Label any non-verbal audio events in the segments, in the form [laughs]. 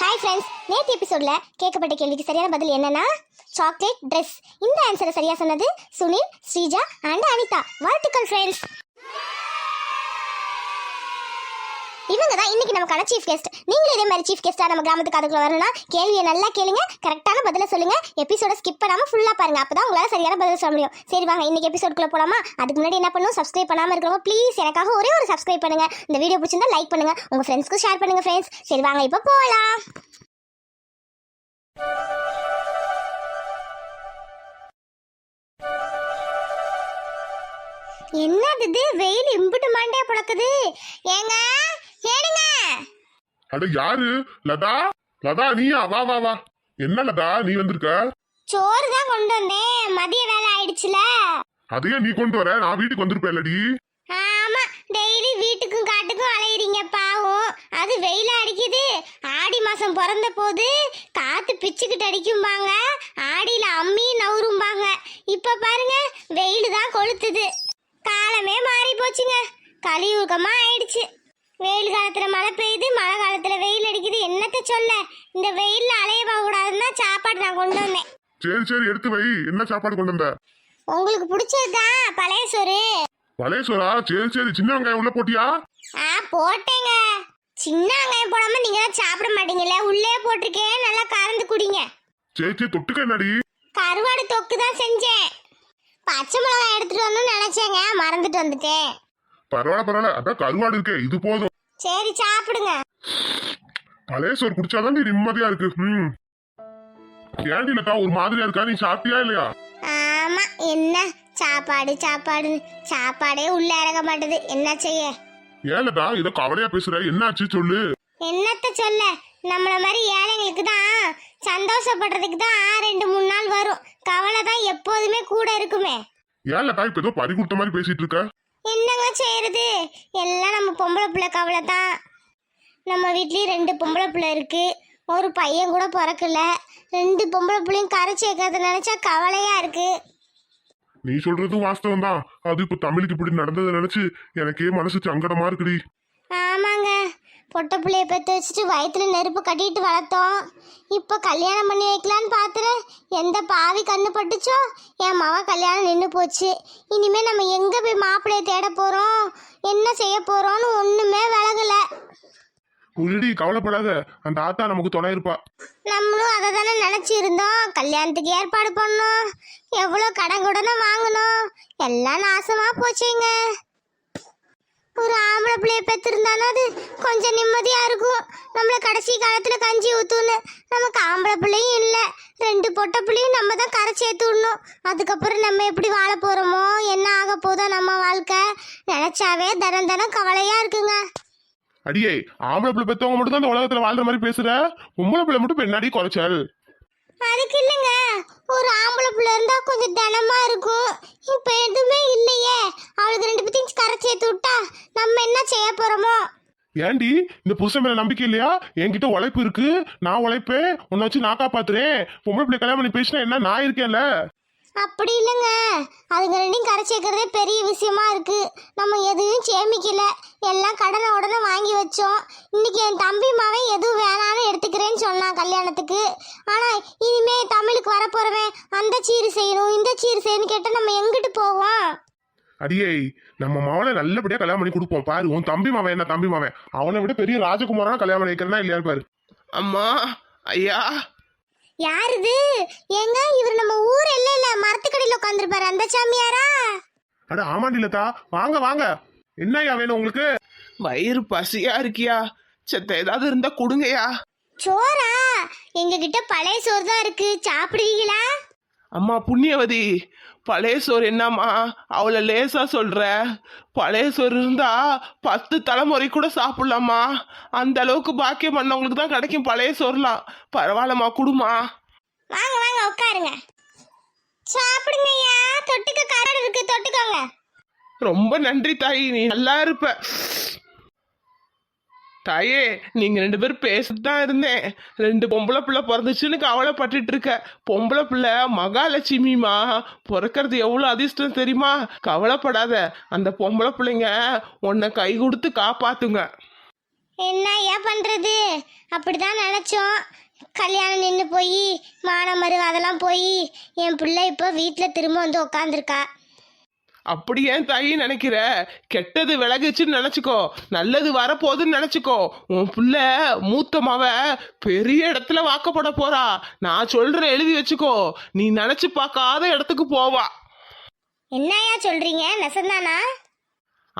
Hi friends நேற்று எபிசோடில் கேட்கப்பட்ட கேள்விக்கு சரியான பதில் என்னன்னா சாக்லேட் ட்ரெஸ் இந்த ஆன்சரை சரியாக சொன்னது சுனில் ஸ்ரீஜா அண்ட் அனிதா. வாழ்த்துக்கள் ஃப்ரெண்ட்ஸ் இவங்க தான் இன்னைக்கு நமக்கான சீஃப் கெஸ்ட் நீங்களும் இதே மாதிரி சீஃப் கெஸ்ட்டாக நம்ம கிராமத்துக்கு அதுக்குள்ள வரணும்னா கேள்வியை நல்லா கேளுங்க கரெக்டான பதிலை சொல்லுங்க. எபிசோட ஸ்கிப் பண்ணாமல் ஃபுல்லாக பாருங்க. அப்பதான் உங்களால் சரியான பதில் சொல்ல முடியும். சரி வாங்க இன்னைக்கு எபிசோட்குள்ள போலாமா? அதுக்கு முன்னாடி என்ன பண்ணணும் சப்ஸ்கிரைப் பண்ணாமல் இருக்கிறவங்க ப்ளீஸ் எனக்காக ஒரே ஒரு சப்ஸ்கிரைப் பண்ணுங்க. இந்த வீடியோ பிடிச்சிருந்தா லைக் பண்ணுங்க. உங்க ஃப்ரெண்ட்ஸ்க்கு ஷேர் பண்ணுங்க ஃப்ரெண்ட்ஸ் சரி வாங்க இப்போ போகலாம் என்னது இது? வெயில் இம்புட்டு மாண்டே புழக்குது. ஏங்க? ஏடுங்க அட யாரு? லதா? லதா நீயா? வா வா வா. என்ன லதா நீ வந்திருக்க? சோறு தான் கொண்டு வந்தேன். மதிய வேலை ஆயிடுச்சுல. அதையே நீ கொண்டு வர. நான் வீட்டுக்கு வந்திருப்பேன்லடி. ஆமா டெய்லி வீட்டுக்கும் காட்டுக்கும் அலையிறீங்க பாவம். அது வெயில் அடிக்குது. ஆடி மாசம் பிறந்த போது காத்து பிச்சுக்கிட்டு அடிக்கும்பாங்க. ஆடியில அம்மி நவுரும்பாங்க. இப்ப பாருங்க வெயில் தான் கொளுத்துது. காலமே மாறி போச்சுங்க கலியுகமா ஆயிடுச்சு. வெயில் காலத்துல மழை பெய்யுது மழை காலத்துல வெயில் அடிக்குது. என்னத்த சொல்ல? இந்த வெயில்ல அலைய கூடாதுன்னா சாப்பாடு நான் கொண்டு வந்தேன். சரி சரி எடுத்து வை. என்ன சாப்பாடு கொண்டு வந்த? உங்களுக்கு பிடிச்சதுதான் பழைய சோறு. வலேஸ்வரா சரி சரி. சின்ன வெங்காயம் உள்ள போட்டியா? ஆ போட்டேங்க. சின்ன வெங்காயம் போடாம நீங்க சாப்பிட மாட்டீங்கல்ல. உள்ளே போட்டிருக்கேன் நல்லா கறந்து குடிங்க. சரி சரி. தொட்டுக்க என்னடி? கருவாடு தொக்கு தான் செஞ்சேன். பச்சை மிளகாய் எடுத்துட்டு வரணும்னு நினைச்சேங்க. மறந்துட்டு வந்துட்டேன். பரவாயில்ல பரவாயில்ல. அதான் கருவாடு இருக்கே. இது போதும். சரி சாப்பிடுங்க. வலேஸ்வர் குடிச்சாதான் நீ நிம்மதியா இருக்கு. ம். ஏன்டி லதா ஒரு மாதிரியா இருக்கா? நீ சாப்பிட்டியா இல்லையா? ஆமா. என்ன? சாப்பாடு சாப்பாடு சாப்பாடே உள்ள இறங்க மாட்டுது. என்ன செய்ய? ஏன் லதா இதை கவலையா பேசுற? என்னாச்சு சொல்லு. என்னத்த சொல்ல? நம்மள மாதிரி ஏழைங்களுக்கு தான் சந்தோஷப்படுறதுக்கு தான் ரெண்டு மூணு நாள் வரும். கவலை தான் எப்போதுமே கூட இருக்குமே. ஏன் லதா இப்ப ஏதோ பறி கொடுத்த மாதிரி பேசிட்டு இருக்க? என்னங்க செய்யறது? எல்லாம் நம்ம பொம்பளை பிள்ளை கவலை தான். நம்ம வீட்லயும் ரெண்டு பொம்பளை பிள்ளை இருக்கு. ஒரு பையன் கூட பிறக்கல. ரெண்டு பொம்பளை பிள்ளையும் கரை சேர்க்கறத நினைச்சா கவலையா இருக்கு. நீ சொல்றதும் வாஸ்தவம் தான் அது இப்ப தமிழுக்கு இப்படி நடந்ததை நினைச்சு எனக்கே மனசு சங்கடமா இருக்குடி. ஆமாங்க. பொட்டை பிள்ளைய பெற்று வச்சுட்டு வயிற்றுல நெருப்பு கட்டிட்டு வளர்த்தோம். இப்போ கல்யாணம் பண்ணி வைக்கலான்னு பார்த்துறேன் எந்த பாவி கண்ணு பட்டுச்சோ? என் மவ கல்யாணம் நின்று போச்சு. இனிமே நம்ம எங்கே போய் மாப்பிள்ளைய தேட போகிறோம் என்ன செய்ய போகிறோன்னு ஒன்றுமே விலகலை. உள்ளடி கவலைப்படாத. அந்த ஆத்தா நமக்கு துணை இருப்பா. நம்மளும் அதை தானே நினச்சி இருந்தோம் கல்யாணத்துக்கு ஏற்பாடு பண்ணோம். எவ்வளோ கடன் கூடனே வாங்கணும் எல்லாம் நாசமாக போச்சுங்க. ஒரு ஆம்பளை பிள்ளைய பெற்றிருந்தானா அது? கொஞ்சம் நிம்மதியாக இருக்கும். நம்மளை கடைசி காலத்தில் கஞ்சி ஊற்றுன்னு நமக்கு ஆம்பளை பிள்ளையும் இல்லை. ரெண்டு பொட்டை பிள்ளையும் நம்ம தான் கரை சேர்த்து விடணும். அதுக்கப்புறம் நம்ம எப்படி வாழ போகிறோமோ என்ன ஆக போதோ நம்ம வாழ்க்கை. நினச்சாவே தரம் தரம் கவலையாக இருக்குங்க. அடியே ஆம்பளை பிள்ளை பெற்றவங்க மட்டும் தான் இந்த உலகத்தில் வாழ்ற மாதிரி பேசுகிற உம்பளை பிள்ளை மட்டும் பெண்ணாடி குறைச்சல். அதுக்கு இல்லைங்க. ஒரு ஆம்பளை பிள்ளை இருந்தா கொஞ்சம் தனமா இருக்கும். இப்ப எதுவுமே இல்லையே. அவளுக்கு ரெண்டு பேத்தையும் கரை சேர்த்து விட்டா நம்ம என்ன செய்ய போறோமோ? ஏண்டி இந்த புருஷன் மேல நம்பிக்கை இல்லையா? என்கிட்ட உழைப்பு இருக்கு. நான் உழைப்பேன். உன்னை வச்சு நான் காப்பாத்துறேன். பொம்பளை பிள்ளை கல்யாணம் பண்ணி பேசினா என்ன? நான் இருக்கேன்ல. அப்படி இல்லைங்க. அதுங்க ரெண்டையும் கரை சேர்க்கறதே பெரிய விஷயமா இருக்கு. நம்ம எதுவும் சேமிக்கல. எல்லாம் கடனை உடனே வாங்கி வச்சோம். இன்னைக்கு என் தம்பி மவன் எதுவும் வேணான்னு எடுத்துக்கிறேன்னு சொன்னான் கல்யாணத்துக்கு. ஆனா இனிமே தமிழுக்கு வரப்போறவன் அந்த சீர் செய்யணும் இந்த சீர் செய்யணும் கேட்டா நம்ம எங்கிட்டு போவோம்? அடியே நம்ம மவனை நல்லபடியா கல்யாணம் பண்ணி கொடுப்போம். பாரு உன் தம்பி மவன் என்ன தம்பி மவன்? அவனை விட பெரிய ராஜகுமாரனா கல்யாணம் பண்ணி வைக்கிறனா இல்லையா பாரு. அம்மா ஐயா. யார் இது ஏங்க இவர் நம்ம ஊர் எல்லையில மரத்துக்கடியில உட்காந்துருப்பாரு அந்த சாமியாரா? அட ஆமாண்டி லதா. வாங்க வாங்க. என்னய்யா வேணும் உங்களுக்கு? வயிறு பசியா இருக்கியா? செத்த ஏதாவது இருந்தா கொடுங்கய்யா. சோறா? எங்க கிட்ட பழைய சோறு தான் இருக்கு. சாப்பிடுவீங்களா? அம்மா புண்ணியவதி பழைய சோறு என்னம்மா? அவளை லேசா சொல்ற. பழைய சோறு இருந்தா பத்து தலைமுறை கூட சாப்பிடலாமா அந்த அளவுக்கு பாக்கியம் பண்ணவங்களுக்கு தான் கிடைக்கும் பழைய சோறுலாம். பரவாயில்லம்மா குடுமா வாங்க வாங்க உட்காருங்க. சாப்பிடுங்க ஐயா தொட்டுக்க கரடு இருக்கு தொட்டுக்கோங்க. ரொம்ப நன்றி தாயி நீ நல்லா இருப்ப. தாயே நீங்க ரெண்டு பேரும் பேசிட்டு தான் இருந்தேன். ரெண்டு பொம்பளை பிள்ளை பிறந்துச்சுன்னு கவலைப்பட்டுட்டு இருக்க. பொம்பளை பிள்ளை மகாலட்சுமிமா பிறக்கிறது எவ்வளோ அதிர்ஷ்டம் தெரியுமா? கவலைப்படாத அந்த பொம்பளை பிள்ளைங்க உன்னை கை கொடுத்து காப்பாத்துங்க. என்ன ஏன் பண்றது? அப்படிதான் நினைச்சோம். கல்யாணம் நின்று போய் மானமரு அதெல்லாம் போய் என் பிள்ளை இப்போ வீட்டில் திரும்ப வந்து உக்காந்துருக்கா. அப்படி ஏன் தாயி நினைக்கிற? கெட்டது விலகுச்சுன்னு நினைச்சுக்கோ. நல்லது வரப்போகுதுன்னு நினைச்சுக்கோ. உன் புள்ள மூத்த மவ பெரிய இடத்துல வாக்கப்பட போறா. நான் சொல்றேன் எழுதி வச்சுக்கோ. நீ நினைச்சு பார்க்காத இடத்துக்கு போவா. என்னையா சொல்றீங்க? நெசந்தானா?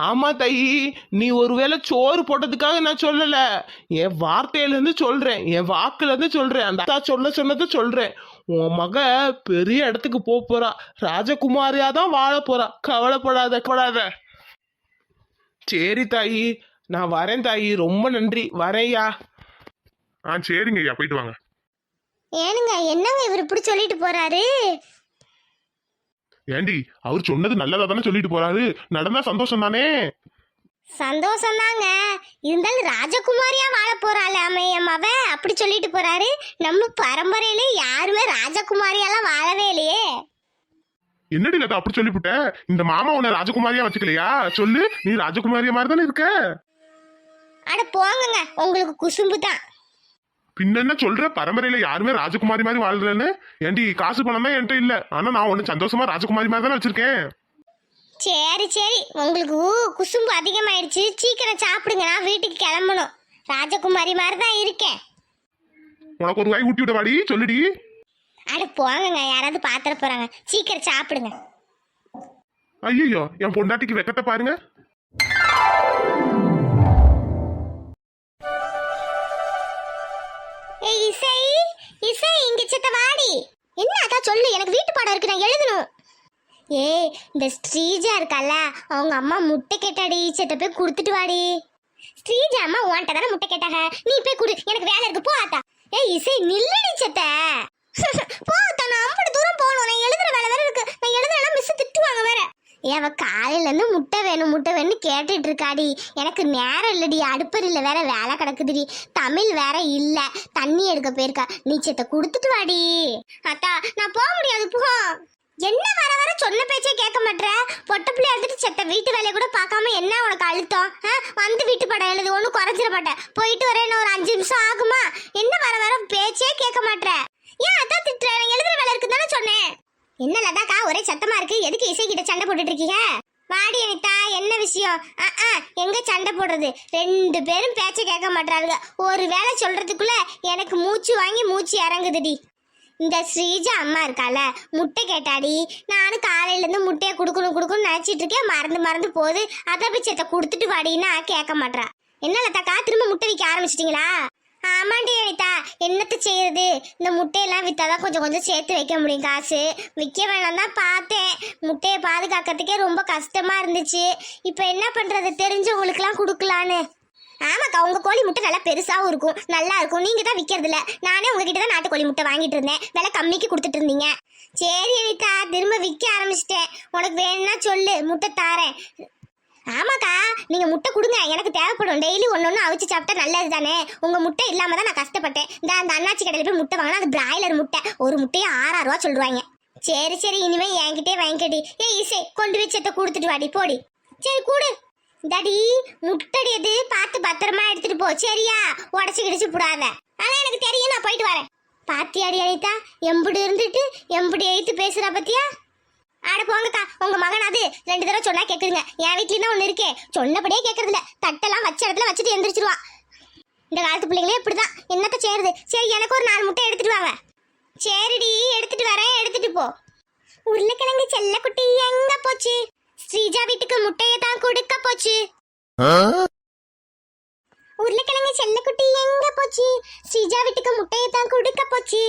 ஆமா தாயி. நீ ஒருவேளை சோறு போட்டதுக்காக நான் சொல்லல. என் வார்த்தையில இருந்து சொல்றேன். என் வாக்குல இருந்து சொல்றேன். அந்த அத்தா சொல்ல சொன்னதை சொல்றேன். உன் மக பெரிய இடத்துக்கு போக போறா. ராஜகுமாரியா தான் வாழ போறா. கவலைப்படாத கவலாத சரி தாயி. நான் வரேன் தாயி. ரொம்ப நன்றி. வரேன்யா ஆ சரிங்க ஐயா. போயிட்டு வாங்க. ஏனுங்க என்னங்க இவர் இப்படி சொல்லிட்டு போறாரு? ஏண்டி அவர் சொன்னது நல்லதா தானே சொல்லிட்டு போறாரு? நடந்தா சந்தோஷம் தானே? சந்தோஷம் தாங்க இருந்தாலும் ராஜகுமாரியா வாழ போறாள் என் மவ அப்படி சொல்லிட்டு போறாரு. நம்ம பரம்பரையில யாருமே ராஜகுமாரியாலாம் வாழவே இல்லையே. என்னடி லதா அப்படி சொல்லிவிட்ட இந்த மாமா உன்னை ராஜகுமாரியா வச்சுக்கலையா? சொல்லு நீ ராஜகுமாரியா மாதிரி தானே இருக்க? அட போங்கங்க. உங்களுக்கு குசும்பு தான் பின்ன என்ன சொல்ற? பரம்பரையில யாருமே ராஜகுமாரி மாதிரி வாழ்றேன்னு ஏண்டி காசு பணம் தான் என்கிட்ட இல்ல. ஆனா நான் உன்னை சந்தோஷமா ராஜகுமாரி மாதிரி தானே வச்சிருக்கேன். சரி சரி. உங்களுக்கு ஊ, குசும்பு அதிகமாயிடுச்சு. சீக்கிரம் சாப்பிடுங்க. நான் வீட்டுக்கு கிளம்பணும். ராஜகுமாரி மாதிரி தான் இருக்கேன். உனக்கு ஒரு வாய் ஊட்டி விட வாடி. சொல்லுடி. அட போங்கங்க. யாராவது பாத்திர போறாங்க. சீக்கிரம் சாப்பிடுங்க. ஐயோ என் பொண்டாட்டிக்கு வெக்கத்தை பாருங்க. ஏய் இந்த ஸ்ரீஜா இருக்கல்ல அவங்க அம்மா முட்டை கேட்டாடி சேட்ட போய் கொடுத்துட்டு வாடி. ஸ்ரீஜா அம்மா உன்ட்ட தானே முட்டை கேட்டாங்க? நீ போய் குடு எனக்கு வேலை இருக்கு போ ஆத்தா ஏய் இசை நில்லடி சேத்த [laughs] போ ஆத்தா நான் அம்பது தூரம் போகணும் நான் எழுதுற வேலை வேற இருக்கு. நான் எழுதுறேன்னா மிஸ் திட்டுவாங்க வேற. ஏவ காலையில இருந்து முட்டை வேணும் முட்டை வேணும்னு கேட்டுட்டு இருக்காடி. எனக்கு நேரம் இல்லடி அடுப்பறியில் வேற வேலை கிடக்குதுடி. தமிழ் வேற இல்ல தண்ணி எடுக்க போயிருக்கா. நீச்சத்தை கொடுத்துட்டு வாடி. அத்தா நான் போக முடியாது போ. என்ன வர வர சொன்ன பேச்சே கேட்க மாட்டேற பொட்ட பிள்ளை எடுத்துட்டு செத்த வீட்டு வேலையை கூட பார்க்காம என்ன உனக்கு அழுத்தம்? ஆ? வந்து வீட்டு படம் எழுது ஒன்றும் குறைஞ்சிட மாட்டேன். போயிட்டு வரேன் இன்னும் ஒரு அஞ்சு நிமிஷம் ஆகுமா? என்ன வர வர பேச்சே கேட்க மாட்டேற ஏன் அதான் திட்டுற? நான் எழுதுற வேலை இருக்குன்னு தானே சொன்னேன். என்ன லதாக்கா ஒரே சத்தமா இருக்கு. எதுக்கு இசை கிட்ட சண்டை போட்டுட்டு இருக்கீங்க? வாடி அனிதா என்ன விஷயம்? ஆ ஆ எங்க சண்டை போடுறது? ரெண்டு பேரும் பேச்சை கேட்க மாட்டாருங்க ஒரு வேலை சொல்றதுக்குள்ள எனக்கு மூச்சு வாங்கி மூச்சு இறங்குதுடி. இந்த ஸ்ரீஜா அம்மா இருக்கால முட்டை கேட்டாடி நானும் காலையிலேருந்து முட்டையை கொடுக்கணும் கொடுக்கணும்னு நினச்சிட்டு இருக்கேன் மறந்து மறந்து போகுது. அதை போய் கொடுத்துட்டு வாடின்னா கேட்க மாட்றா. என்ன லதாக்கா திரும்ப முட்டை விற்க ஆரம்பிச்சிட்டிங்களா? ஆமாண்டி அனிதா என்னத்த செய்யறது இந்த முட்டையெல்லாம் வித்தாதான் கொஞ்சம் கொஞ்சம் சேர்த்து வைக்க முடியும் காசு. விற்க வேணாம் தான் பார்த்தேன். முட்டையை பாதுகாக்கிறதுக்கே ரொம்ப கஷ்டமா இருந்துச்சு. இப்போ என்ன பண்றது? தெரிஞ்சவங்களுக்குலாம் கொடுக்கலான்னு. ஆமாக்கா உங்க கோழி முட்டை நல்லா பெருசாகவும் இருக்கும். நல்லா இருக்கும். நீங்க தான் விற்கிறதில்ல நானே உங்ககிட்ட தான் நாட்டுக்கோழி முட்டை வாங்கிட்டு இருந்தேன். விலை கம்மிக்கு கொடுத்துட்டு இருந்தீங்க. சரி அனிதா திரும்ப விற்க ஆரம்பிச்சிட்டேன். உனக்கு வேணும்னா சொல்லு. முட்டை தாரேன். ஆமாக்கா நீங்க முட்டை கொடுங்க. எனக்கு தேவைப்படும். டெய்லி ஒன்று ஒன்று அவிச்சு சாப்பிட்டா நல்லது தானே உங்க முட்டை இல்லாம தான் நான் கஷ்டப்பட்டேன். இந்த அந்த அண்ணாச்சி கடையில் போய் முட்டை வாங்கினா அது பிராய்லர் முட்டை. ஒரு முட்டையை ஆறாயிரம் ரூபா சொல்லுவாங்க. சரி சரி இனிமேல் என்கிட்டே வாங்கிக்கடி. ஏய் இசை கொண்டு போய் செத்த கொடுத்துட்டு வாடி. போடி. சரி கூடு. தடி முட்டடி எது பார்த்து பத்திரமா எடுத்துட்டு போ. சரியா? உடச்சு கிடிச்சு போடாத. ஆனா எனக்கு தெரியும் நான் போயிட்டு வரேன். பாத்தியாடி அனிதா? எம்புடி இருந்துட்டு எம்புடி எழுத்து பேசுற பத்தியா? ஆட போங்கக்கா உங்க மகன் அது. ரெண்டு தடவை சொன்னா கேக்குதுங்க. என் வீட்லயும் தான் ஒண்ணு இருக்கே. சொன்னபடியே கேக்குறது இல்ல தட்டெல்லாம் வச்ச இடத்துல வச்சுட்டு எந்திரிச்சிருவா. இந்த காலத்து பிள்ளைங்களே இப்படிதான். என்னத்த சேருது? சரி எனக்கு ஒரு நாலு முட்டை எடுத்துட்டு வாங்க. சரிடி எடுத்துட்டு வரேன் எடுத்துட்டு போ. உருளைக்கிழங்கு செல்லக்குட்டி எங்க போச்சு? ஸ்ரீஜா வீட்டுக்கு முட்டையை தான் கொடுக்க போச்சு. உருளைக்கிழங்கு செல்லக்குட்டி எங்க போச்சு? ஸ்ரீஜா வீட்டுக்கு முட்டையை தான் கொடுக்க போச்சு.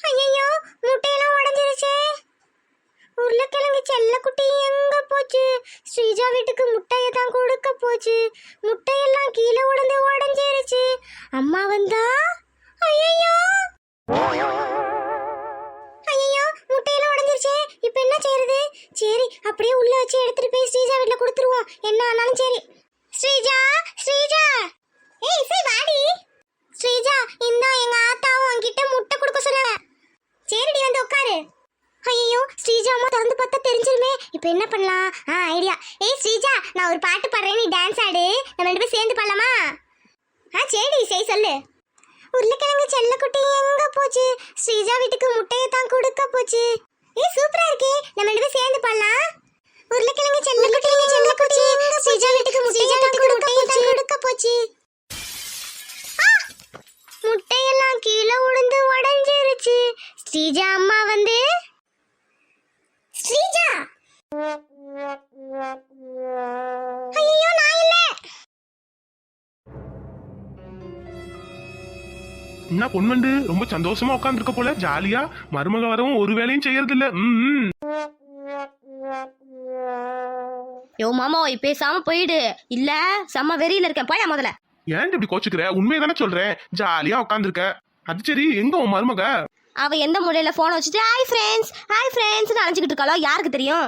ஐயோ முட்டையெல்லாம் உடைஞ்சிருச்சே. உருளைக்கிழங்கு செல்லக்குட்டி எங்க போச்சு? ஸ்ரீஜா வீட்டுக்கு முட்டையை தான் கொடுக்க போச்சு. முட்டையெல்லாம் கீழே உடந்து உடஞ்சிருச்சு. அம்மா வந்தா? ஐயோ முட்டையெல்லாம் உடஞ்சிருச்சே. இப்போ என்ன செய்யறது சரி அப்படியே உள்ள வச்சு எடுத்துட்டு போய் ஸ்ரீஜா வீட்டில் கொடுத்துருவோம். என்ன ஆனாலும் சரி. ஸ்ரீஜா ஸ்ரீஜா! ஏய் இசை வாடி. ஸ்ரீஜா இந்தா எங்க ஆத்தாவும் உன்கிட்ட முட்டை கொடுக்க சொன்னாங்க. சரிடி வந்து உட்காரு. ஐயோ ஸ்ரீஜா அம்மா திறந்து பார்த்தா தெரிஞ்சிருமே. இப்போ என்ன பண்ணலாம்? ஆ ஐடியா. ஏய் ஸ்ரீஜா நான் ஒரு பாட்டு பாடுறேன். நீ டான்ஸ் ஆடு. நம்ம ரெண்டு பேரும் சேர்ந்து பண்ணலாமா ஆ சரி செய் சொல்லு. உருளைக்கிழங்கு செல்லக்குட்டி எங்க போச்சு? ஸ்ரீஜா வீட்டுக்கு முட்டையை தான் கொடுக்க போச்சு. ஏ சூப்பரா இருக்கே. நம்ம ரெண்டு பேரும் சேர்ந்து பாடலாம் உருளைக்கிழங்கு செல்லக்குட்டி செல்லக்குட்டி. ஸ்ரீஜா வீட்டுக்கு முட்டையை தான் கொடுக்க போச்சு! முட்டையெல்லாம் கீழே உளுந்து உடைஞ்சிருச்சு. ஸ்ரீஜா என்ன பொன்வண்டு ரொம்ப சந்தோஷமா உட்காந்துருக்க போல ஜாலியா மருமக வரவும் ஒரு வேலையும் செய்யறது இல்ல ம் யோ மாமா பேசாம போயிடு. இல்ல செம்ம வெறியில இருக்கேன். போயா முதல்ல. ஏன் இப்படி கோச்சுக்கிற? உண்மையை தானே சொல்றேன். ஜாலியா உட்காந்துருக்க அது சரி எங்க உன் மருமக? அவ எந்த மூலையில போனை வச்சுட்டு ஹாய் ஃப்ரெண்ட்ஸ் ஹாய் ஃப்ரெண்ட்ஸ் அழைச்சிக்கிட்டு இருக்காளோ? யாருக்கு தெரியும்?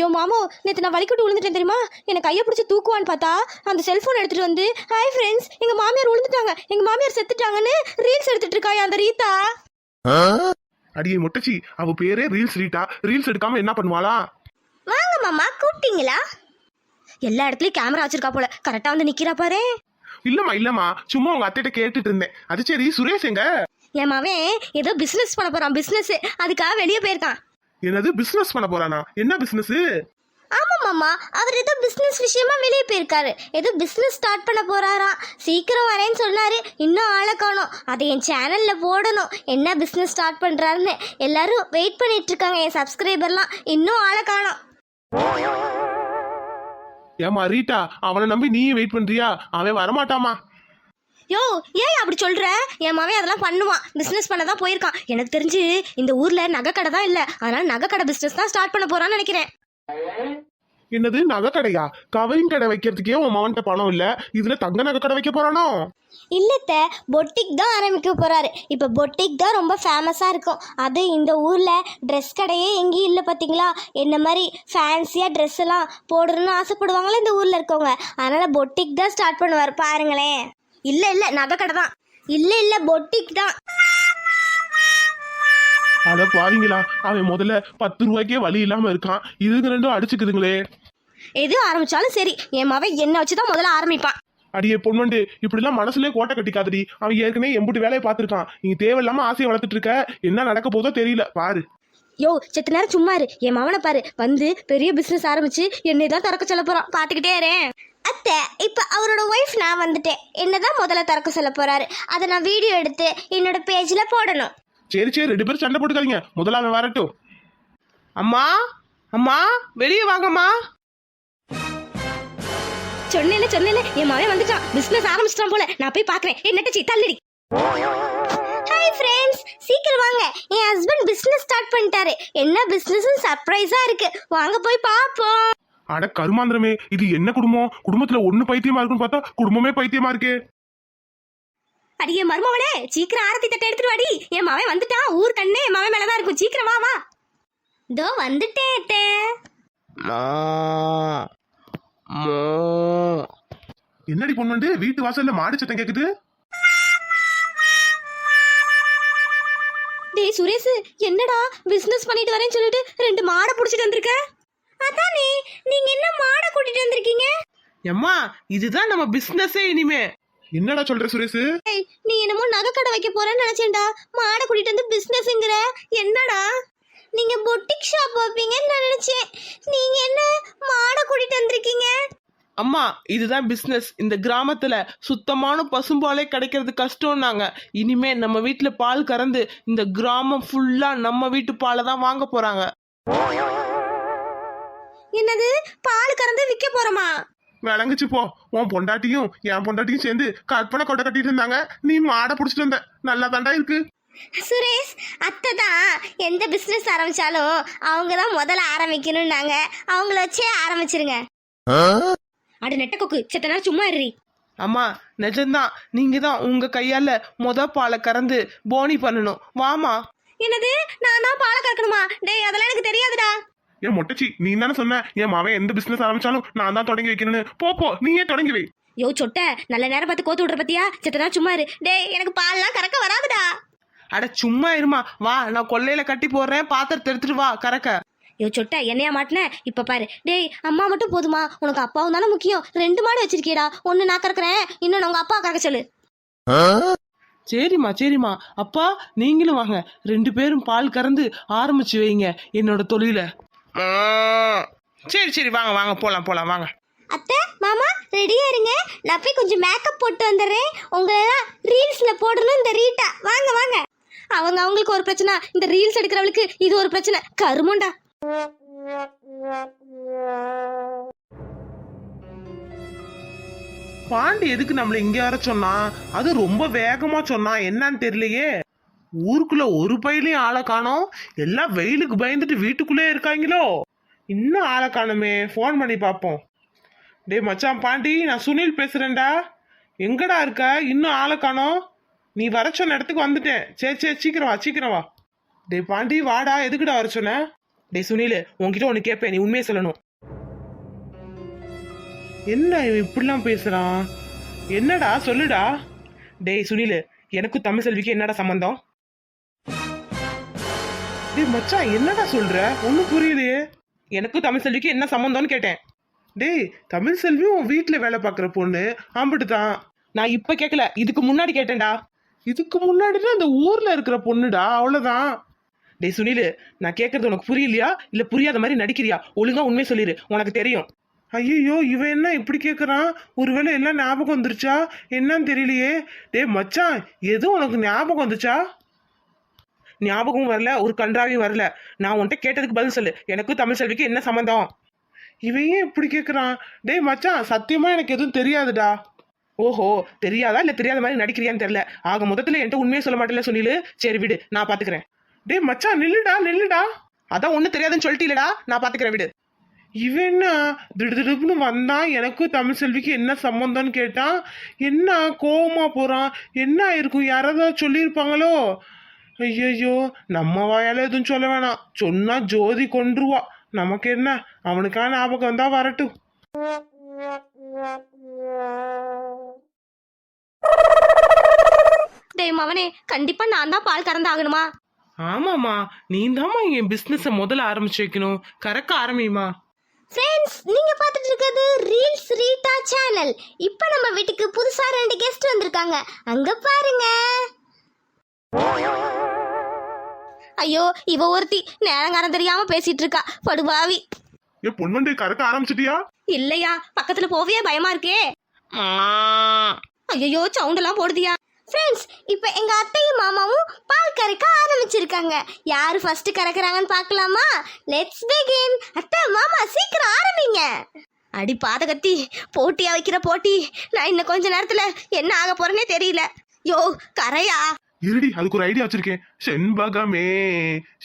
யோ மாமோ நேத்து நான் வலிக்கிட்டு விழுந்துட்டேன் தெரியுமா? எனக்கு கையை பிடிச்சி தூக்குவான்னு பார்த்தா அந்த செல்போன் எடுத்துட்டு வந்து ஹாய் ஃப்ரெண்ட்ஸ் எங்க மாமியார் விழுந்துட்டாங்க எங்க மாமியார் செத்துட்டாங்கன்னு ரீல்ஸ் எடுத்துட்டு இருக்காயா அந்த ரீதா அடியே முட்டச்சி அவ பேரே ரீல்ஸ் ரீட்டா ரீல்ஸ் எடுக்காம என்ன பண்ணுவாளா? வாங்க மாமா கூப்பிட்டீங்களா? எல்லா இடத்துலயும் கேமரா வச்சிருக்கா போல. கரெக்டா வந்து நிக்கிறா பாரு. இல்லம்மா இல்லம்மா. சும்மா உங்க அத்தைகிட்ட கேட்டுட்டு இருந்தேன். அது சரி சுரேஷ் எங்க? என் மவன் ஏதோ பிசினஸ் பண்ண போறான் பிசினஸ் அதுக்காக வெளியே போயிருக்கான். என்னது பிசினஸ் பண்ண போறானா? என்ன பிசினஸ் ஆமா மாமா அவர் ஏதோ பிசினஸ் விஷயமா வெளியே போயிருக்காரு. ஏதோ பிசினஸ் ஸ்டார்ட் பண்ண போறாராம் சீக்கிரம் வரேன்னு சொன்னாரு. இன்னும் ஆளை காணோம். அதை என் சேனல்ல போடணும். என்ன பிசினஸ் ஸ்டார்ட் பண்றாருன்னு. எல்லாரும் வெயிட் பண்ணிட்டு இருக்காங்க. என் சப்ஸ்கிரைபர்லாம் இன்னும் ஆளை காணோம். ஏமா ரீட்டா அவனை நம்பி நீயும் வெயிட் பண்றியா? அவன் வரமாட்டாமா யோ ஏன் அப்படி சொல்ற? என் மவன் அதெல்லாம் பண்ணுவான். பிசினஸ் பண்ண தான் போயிருக்கான். எனக்கு தெரிஞ்சு இந்த ஊர்ல நகைக்கடை தான் இல்ல. அதனால நகைக்கடை பிசினஸ் தான் ஸ்டார்ட் பண்ண போறான்னு நினைக்கிறேன். என்னது நகை கடையா கவரிங் கடை வைக்கிறதுக்கே உன் மவன்கிட்ட பணம் இல்ல. இதுல தங்க நகை கடை வைக்க போறானோ? இல்லத்த பொட்டிக் தான் ஆரம்பிக்க போறாரு. இப்ப பொட்டிக் தான் ரொம்ப ஃபேமஸா இருக்கும். அது இந்த ஊர்ல ட்ரெஸ் கடையே எங்கேயும் இல்லை பாத்தீங்களா? என்ன மாதிரி ஃபேன்சியா ட்ரெஸ் எல்லாம் போடணும்னு ஆசைப்படுவாங்களே இந்த ஊர்ல இருக்கவங்க? அதனால பொட்டிக் தான் ஸ்டார்ட் பண்ணுவார். பாருங்களேன். இல்ல இல்ல நகைக்கடை தான். இல்ல இல்ல பொட்டிக் தான். அட பாவீங்களா அவன் முதல்ல பத்து ரூபாய்க்கே வழி இல்லாம இருக்கான். இதுங்க ரெண்டும் அடிச்சுக்குதுங்களே. எது ஆரம்பிச்சாலும் சரி என் மவன் என்ன வச்சுதான் முதல்ல ஆரம்பிப்பான். அடியே பொன்வண்டு இப்படிலாம் மனசுலயே கோட்டை கட்டிக்காதடி. அவன் ஏற்கனவே எம்புட்டு வேலையை பார்த்திருக்கான். நீ தேவையில்லாம ஆசையை வளர்த்துட்டு இருக்க. என்ன நடக்க போதோ தெரியல. பாரு. யோ செத்த நேரம் சும்மா இரு. என் மவனை பாரு. வந்து பெரிய பிசினஸ் ஆரம்பிச்சு என்னை தான் திறக்க சொல்ல போறான். பாத்துக்கிட்டே அத்தை இப்ப அவரோட ஒய்ஃப் நான் வந்துட்டேன். என்னதான் முதல்ல திறக்க சொல்ல போறாரு. அதை நான் வீடியோ எடுத்து என்னோட பேஜ்ல போடணும். சரி சரி ரெண்டு பேரும் சண்டை போட்டுக்காதீங்க. முதல்ல அவன் வரட்டும். அம்மா அம்மா வெளியே வாங்கம்மா. சொன்னேல சொன்னேல என் மவன் வந்துட்டான். பிசினஸ் ஆரம்பிச்சிட்டான் போல. நான் போய் பாக்குறேன் ஏ நெட்டச்சி தள்ளடி. ஹாய் ஃப்ரெண்ட்ஸ் சீக்கிரம் வாங்க. என் ஹஸ்பண்ட் பிசினஸ் ஸ்டார்ட் பண்ணிட்டாரு. என்ன பிசினஸ் சர்ப்ரைஸா இருக்கு. வாங்க போய் பாப்போம் அட கருமாந்திரமே இது என்ன குடும்பம்? குடும்பத்துல ஒண்ணு பைத்தியமா இருக்குன்னு பார்த்தா குடும்பமே பைத்தியமா இருக்கே. அடியே மருமவனே சீக்கிரம் ஆரத்தி தட்டை எடுத்துட்டு வாடி. என் மவன் வந்துட்டான் ஊர் கண்ணே என் மவன் மேலதான் இருக்கும். சீக்கிரம் வா வா. இதோ வந்துட்டேன் அத்தை. மா மோ. என்னடி பொண்ணு வீட்டு வாசல்ல மாடு சத்தம் கேக்குது? டேய் சுரேஷ் என்னடா? பிசினஸ் பண்ணிட்டு வரேன்னு சொல்லிட்டு ரெண்டு மாடை புடிச்சிட்டு வந்திருக்க? அதானே நீங்க என்ன மாடை கூட்டிட்டு வந்திருக்கீங்க? எம்மா இதுதான் நம்ம பிசினஸே இனிமே. என்னடா சொல்ற சுரேஷ்? ஏய் நீ என்னமோ நகை கடை வைக்க போறேன்னு நினைச்சேன்டா. மாடை கூட்டிட்டு வந்து பிசினஸ்ங்கிற என்னடா? நீங்க பொட்டிக் ஷாப் வைப்பீங்கன்னு நான் நினைச்சேன். நீங்க என்ன மாடை கூட்டிட்டு வந்திருக்கீங்க? அம்மா இதுதான் பிசினஸ் இந்த கிராமத்துல சுத்தமான பசும்பாலே கிடைக்கிறது கஷ்டம்னாங்க. இனிமே நம்ம வீட்ல பால் கறந்து இந்த கிராமம் ஃபுல்லா நம்ம வீட்டு பாலை தான் வாங்க போறாங்க. என்னது? பால் கறந்து விற்க போறோமா? விளங்குச்சு போ. உன் பொண்டாட்டியும் என் பொண்டாட்டியும் சேர்ந்து கற்பனை கொட்டை கட்டிட்டு இருந்தாங்க. நீ மாடை புடிச்சிட்டு வந்த. நல்லா தாண்டா இருக்கு. சுரேஷ் அத்தை தான் எந்த பிசினஸ் ஆரம்பிச்சாலும் அவங்க தான் முதல்ல ஆரம்பிக்கணும்னாங்க. அவங்கள வச்சே ஆரம்பிச்சிருங்க. அட நெட்ட கொக்கு செத்த நேரம் சும்மா இருறி. அம்மா நிஜம்தான். நீங்க தான் உங்க கையால மொத பாலை கறந்து போனி பண்ணணும். வாமா என்னது? நான் தான் பாலை கறக்கணுமா? டேய் அதெல்லாம் எனக்கு தெரியாதுடா. என் மொட்டச்சி நீ தானே சொன்ன என் மாவன் எந்த பிசினஸ் ஆரம்பிச்சாலும் நான் தான் தொடங்கி வைக்கணும்னு. போ போ நீயே தொடங்கி வை. யோ சொட்ட நல்ல நேரம் பார்த்து கோத்து விடுற பத்தியா? செத்த நேரம் சும்மா இரு. டேய் எனக்கு பால்லாம் கறக்க வராதுடா. அட சும்மா இருமா வா நான் கொல்லையில கட்டி போடுறேன் பாத்திரத்தை எடுத்துட்டு வா கறக்க. யோ சொட்ட என்னையா மாட்டின? இப்போ பாரு. டேய் அம்மா மட்டும் போதுமா? உனக்கு அப்பாவும் தானே முக்கியம். ரெண்டு மாடு வச்சிருக்கியடா. ஒன்று நான் கறக்குறேன் இன்னொன்று உங்கள் அப்பா கறக்க சொல்லு. சரிம்மா சரிம்மா. அப்பா நீங்களும் வாங்க. ரெண்டு பேரும் பால் கறந்து ஆரம்பிச்சு வைங்க என்னோட தொழில. சரி சரி வாங்க வாங்க போலாம் போலாம் வாங்க. அத்தை மாமா ரெடியா இருங்க. நான் போய் கொஞ்சம் மேக்கப் போட்டு வந்துடுறேன். உங்களெல்லாம் ரீல்ஸ்ல போடணும் இந்த ரீட்டா. வாங்க வாங்க. அவங்க அவங்களுக்கு ஒரு பிரச்சனை. இந்த ரீல்ஸ் எடுக்கிறவளுக்கு இது ஒரு பிரச்சனை. கருமண்டா. பாண்டி எதுக்கு நம்மள இங்க வர சொன்னா? அது ரொம்ப வேகமா சொன்னா. என்னன்னு தெரியலையே. ஊருக்குள்ள ஒரு பையிலையும் ஆளை காணோம். எல்லாம் வெயிலுக்கு பயந்துட்டு வீட்டுக்குள்ளே இருக்காங்களோ? இன்னும் ஆளை காணுமே. ஃபோன் பண்ணி பார்ப்போம். டேய் மச்சான் பாண்டி நான் சுனில் பேசுகிறேன்டா எங்கடா இருக்க? இன்னும் ஆளை காணோம். நீ வர சொன்ன இடத்துக்கு வந்துட்டேன். சரி சரி சீக்கிரம் வா சீக்கிரம் வா. டேய் பாண்டி வாடா. எதுக்குடா வர சொன்ன? டே சுனில் உன்கிட்ட ஒன்று கேட்பேன் நீ உண்மையை சொல்லணும். என்ன இவன் இப்படிலாம் பேசுகிறான் என்னடா? சொல்லுடா. டேய் சுனில் எனக்கும் தமிழ் செல்விக்கு என்னடா சம்மந்தம் டேய் மச்சான் என்னடா சொல்ற? ஒன்றும் புரியலையே. எனக்கும் தமிழ் செல்விக்கு என்ன சம்பந்தம்னு கேட்டேன். டேய் தமிழ் செல்வி உன் வீட்டில் வேலை பார்க்குற பொண்ணு. ஆம்பிட்டு தான். நான் இப்போ கேட்கல இதுக்கு முன்னாடி கேட்டேன்டா. இதுக்கு முன்னாடி அந்த ஊர்ல இருக்கிற பொண்ணுடா அவ்வளோதான் டேய் சுனில் நான் கேட்கறது உனக்கு புரியலையா? இல்லை புரியாத மாதிரி நடிக்கிறியா? ஒழுங்கா உண்மையை சொல்லிடு உனக்கு தெரியும். ஐயோ இவன் என்ன இப்படி கேட்குறான் ஒருவேளை எல்லாம் ஞாபகம் வந்துருச்சா? என்னன்னு தெரியலையே. டேய் மச்சான் எதுவும் உனக்கு ஞாபகம் வந்துச்சா? ஞாபகம் வரல ஒரு கன்றாவையும் வரல. நான் உன்கிட்ட கேட்டதுக்கு பதில் சொல்லு. எனக்கும் தமிழ் செல்விக்கு என்ன சம்மந்தம் இவன் ஏன் இப்படி கேட்குறான் டேய் மச்சான் சத்தியமா எனக்கு எதுவும் தெரியாதுடா. ஓஹோ தெரியாதா? இல்லை தெரியாத மாதிரி நடிக்கிறியான்னு தெரியல. ஆக மொத்தத்தில் என்கிட்ட உண்மையை சொல்ல மாட்டேல சொன்னிலு சரி விடு நான் பார்த்துக்கிறேன் டேய் மச்சான் நில்லுடா நில்லுடா. அதான் ஒன்றும் தெரியாதுன்னு இல்லடா. நான் பார்த்துக்கிறேன் விடு. இவன் என்ன திடுதிடுப்புன்னு வந்தான்? எனக்கும் தமிழ் செல்விக்கு என்ன சம்மந்தம்னு கேட்டான்? என்ன கோபமாக போகிறான் என்ன ஆயிருக்கும்? யாராவது சொல்லியிருப்பாங்களோ? ஐயையோ நம்ம வாயால எதுவும் சொல்ல வேணாம். சொன்னா ஜோதி கொன்றுவா. நமக்கு என்ன அவனுக்கான ஞாபகம் வந்தா வரட்டும். டேய் மவனே கண்டிப்பா நான் தான் பால் கறந்தாகணுமா ஆமாமா நீ தாம்மா என் பிசினஸ முதல்ல ஆரம்பிச்சு வைக்கணும். கறக்க ஆரம்பியுமா? ஃப்ரெண்ட்ஸ் நீங்க பார்த்துட்டு இருக்கிறது ரீல்ஸ் ரீட்டா சேனல் இப்போ நம்ம வீட்டுக்கு புதுசா ரெண்டு கெஸ்ட் வந்திருக்காங்க. அங்க பாருங்க. ஐயோ இவ ஒருத்தி நேரங்காரம் தெரியாம பேசிட்டு இருக்கா. படுபாவி. ஏ பொன்வண்டி கறக்க ஆரம்பிச்சிட்டியா? இல்லையா பக்கத்துல போவியே? பயமா இருக்கே. ஐயோ சவுண்ட் எல்லாம் போடுதியா? ஃப்ரெண்ட்ஸ் இப்போ எங்க அத்தையும் மாமாவும் பால் கறக்க ஆரம்பிச்சிருக்காங்க. யாரு ஃபர்ஸ்ட் கறக்குறாங்கன்னு பார்க்கலாமா லெட்ஸ் பிகின் அத்தை மாமா சீக்கிரம் ஆரம்பிங்க. அடி பாதகத்தி போட்டியா வைக்கிற போட்டி. நான் இன்னும் கொஞ்ச நேரத்துல என்ன ஆக போறேனே தெரியல. யோ கரையா? இருடி அதுக்கு ஒரு ஐடியா வச்சிருக்கேன். செண்பகமே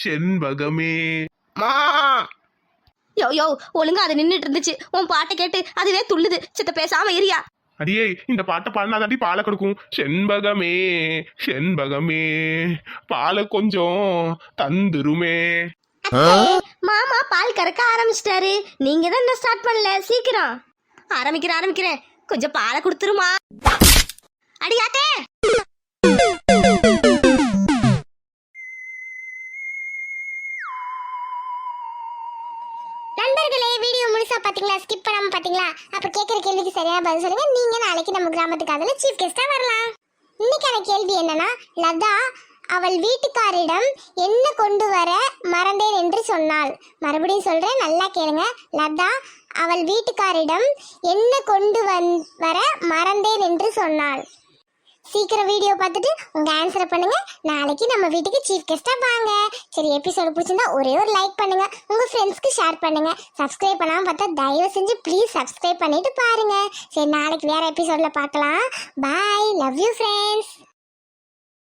செண்பகமே. மா! யோ யோ ஒழுங்கா அது நின்றுட்டு இருந்துச்சு உன் பாட்டை கேட்டு அதுவே துள்ளுது. சித்த பேசாம இரியா. அடியே இந்த பாட்டை பாடினாதாண்டி பாலை கொடுக்கும். செண்பகமே செண்பகமே. பாலை கொஞ்சம் தந்துருமே. மாமா பால் கறக்க ஆரம்பிச்சிட்டாரு. நீங்க தான் இன்னும் ஸ்டார்ட் பண்ணல. சீக்கிரம். ஆரம்பிக்கிறேன் ஆரம்பிக்கிறேன். கொஞ்சம் பாலை கொடுத்துருமா. அடியாத்தே கேட்குற கேள்விக்கு சரியான பதில் சொல்லுங்க. நீங்க நாளைக்கு நம்ம கிராமத்துக்கு அதில் சீஃப் கெஸ்டா வரலாம். இன்னைக்கான கேள்வி என்னன்னா லதா அவள் வீட்டுக்காரிடம் என்ன கொண்டு வர மறந்தேன் என்று சொன்னாள். மறுபடியும் சொல்றேன் நல்லா கேளுங்க. லதா அவள் வீட்டுக்காரிடம் என்ன கொண்டு வந் வர மறந்தேன் என்று சொன்னாள். சீக்கிரம் வீடியோ பார்த்துட்டு உங்கள் ஆன்சரை பண்ணுங்க. நாளைக்கு நம்ம வீட்டுக்கு சீஃப் கெஸ்ட்டாக வாங்க. சரி எபிசோடு பிடிச்சிருந்தா ஒரே ஒரு லைக் பண்ணுங்க. உங்கள் ஃப்ரெண்ட்ஸ்க்கு ஷேர் பண்ணுங்க. சப்ஸ்கிரைப் பண்ணாமல் பார்த்தா தயவு செஞ்சு ப்ளீஸ் சப்ஸ்கிரைப் பண்ணிட்டு பாருங்க. சரி நாளைக்கு வேறு எபிசோடில் பார்க்கலாம். Bye love you friends